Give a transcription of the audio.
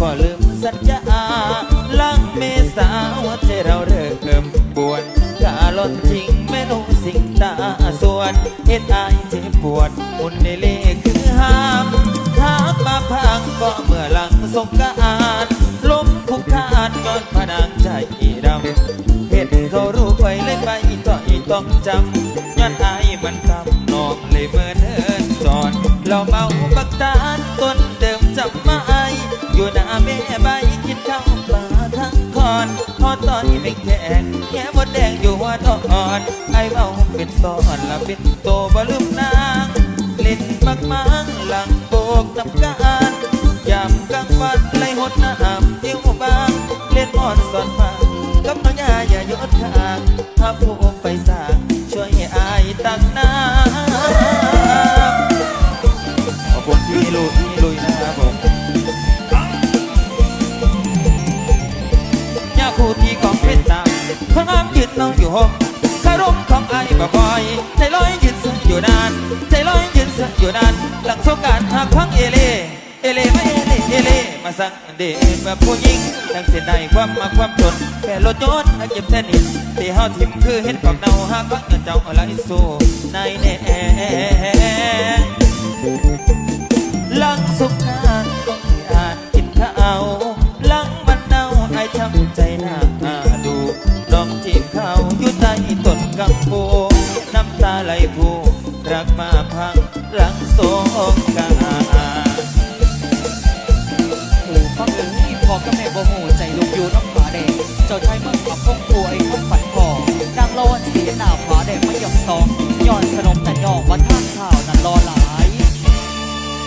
ก็ลืมสัญญาลังเมษาหัวใจเราเริ่มปวนกาลอนทิ้งแม่นูสิ่งตาส่วนเฮ็ดอายเจ็บปวดมุนในเลคือห้ามหากมาพังก็เมื่อหลังสงกรารล้มคุกคานย้อนพนังใจดำเห็นเขารู้ไว้เลยไปต่อยต้องจำย้อนอายมันคำนองเลยเมื่อเดินจอดเราเมา อยู่หน้าแม่ใบกินข้าปลาทั้งคอนพอต่อยไม่แข็งแค่มดแดงอยู่หัวทอน ไอเมาเป็นตอนละเป็นโตบลืมนางเล่นมักมังหลังโบกน้ำการยามกลางวันไล่หดน้ำเที่ยวบาง เล่นอ่อนสอนฟังกับน้องยาอย่าหยดทาง น้องอยู่ห้องคารมของไอ้บ่บอย ใจลอยยืนสืออยู่นาน ใจลอยยืนสืออยู่นาน หลังสงการหากพังเอเล่เอเล่มาเอเล่เอเล่มาสั่งเดเมื่อผู้หญิงทั้งเส้นได้ความมาความจนแค่รถยนต์ให้เก็บเส้นหินที่เฮาทิมคือเห็นของเน่าหากพังเงินเจ้าอะไรสู้ในแน่ักโบน้ำตาไหลพูรักมาพังหลังสงกาโอ้ฟังเอ้ยพอกับแม่บ่หูใจลูกอยู่น้ำผาแดงเจ้าชายเมืองขับพง